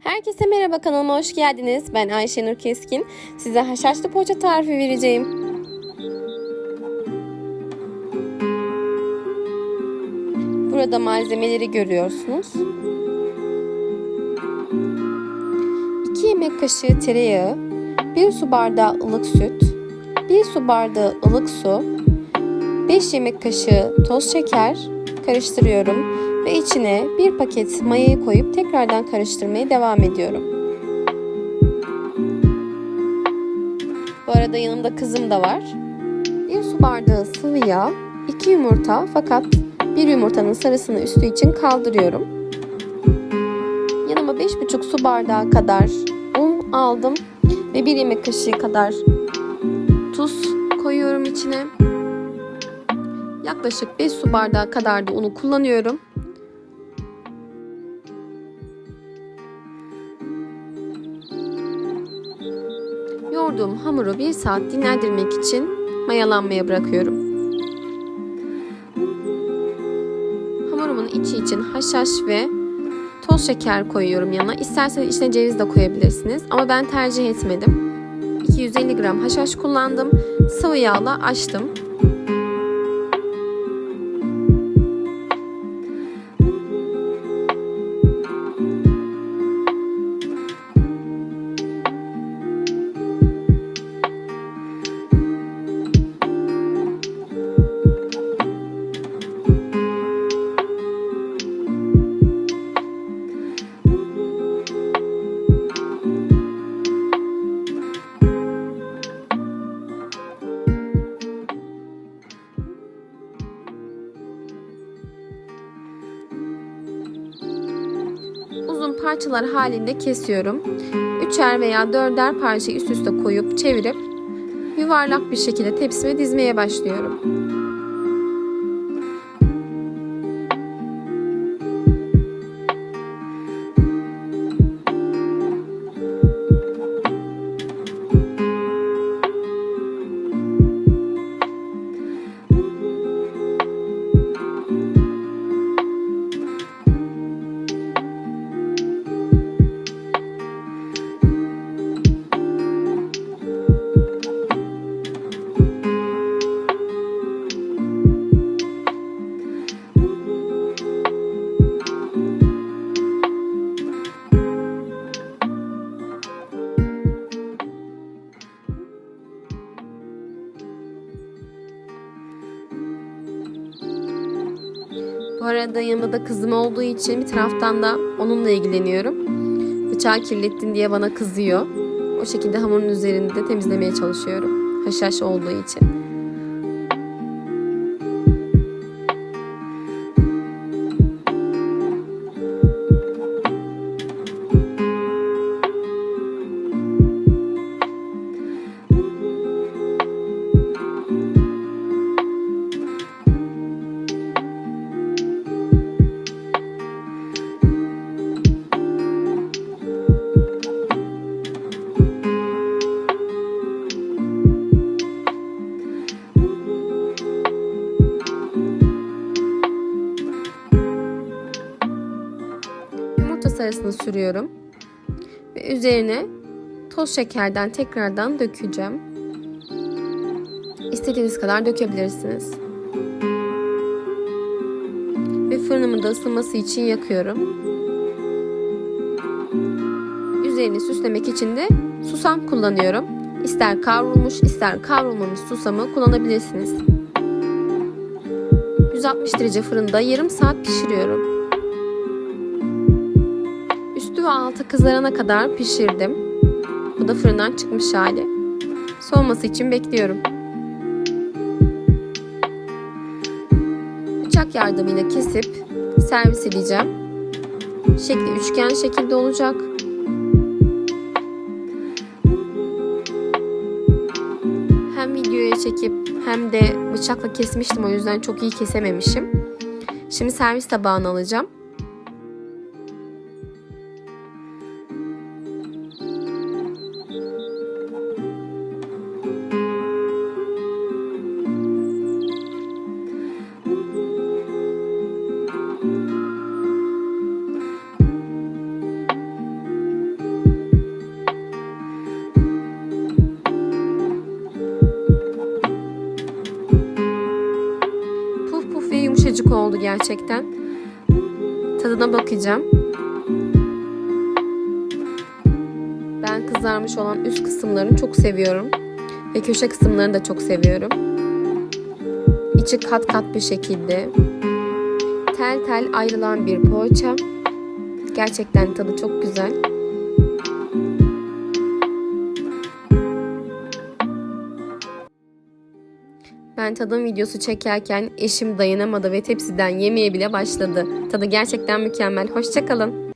Herkese merhaba kanalıma hoş geldiniz. Ben Ayşenur Keskin. Size haşhaşlı poğaça tarifi vereceğim. Burada malzemeleri görüyorsunuz. 2 yemek kaşığı tereyağı, 1 su bardağı ılık süt, 1 su bardağı ılık su, 5 yemek kaşığı toz şeker karıştırıyorum ve içine bir paket mayayı koyup tekrardan karıştırmaya devam ediyorum. Bu arada yanımda kızım da var. Bir su bardağı sıvı yağ, 2 yumurta fakat bir yumurtanın sarısını üstü için kaldırıyorum. Yanıma 5,5 su bardağı kadar un aldım ve 1 yemek kaşığı kadar tuz koyuyorum içine. Yaklaşık 5 su bardağı kadar da unu kullanıyorum. Yoğurduğum hamuru 1 saat dinlendirmek için mayalanmaya bırakıyorum. Hamurumun içi için haşhaş ve toz şeker koyuyorum yanına. İsterseniz içine ceviz de koyabilirsiniz ama ben tercih etmedim. 250 gram haşhaş kullandım. Sıvı yağla açtım. Parçalar halinde kesiyorum. Üçer veya dörder parça üst üste koyup çevirip yuvarlak bir şekilde tepsime dizmeye başlıyorum. Bu arada yanımda da kızım olduğu için bir taraftan da onunla ilgileniyorum. Bıçağı kirlettin diye bana kızıyor. O şekilde hamurun üzerinde de temizlemeye çalışıyorum. Haşhaş olduğu için. Sarısını sürüyorum. Ve üzerine toz şekerden tekrardan dökeceğim. İstediğiniz kadar dökebilirsiniz. Ve fırınımı da ısınması için yakıyorum. Üzerini süslemek için de susam kullanıyorum. İster kavrulmuş ister kavrulmamış susamı kullanabilirsiniz. 160 derece fırında yarım saat pişiriyorum. Üstü ve altı kızarana kadar pişirdim. Bu da fırından çıkmış hali. Soğuması için bekliyorum. Bıçak yardımıyla kesip servis edeceğim. Şekli üçgen şekilde olacak. Hem videoya çekip hem de bıçakla kesmiştim o yüzden çok iyi kesememişim. Şimdi servis tabağına alacağım. Gerçekten. Tadına bakacağım. Ben kızarmış olan üst kısımlarını çok seviyorum. Ve köşe kısımlarını da çok seviyorum. İçi kat kat bir şekilde. Tel tel ayrılan bir poğaça. Gerçekten tadı çok güzel. Ben tadım videosu çekerken eşim dayanamadı ve tepsiden yemeye bile başladı. Tadı gerçekten mükemmel. Hoşçakalın.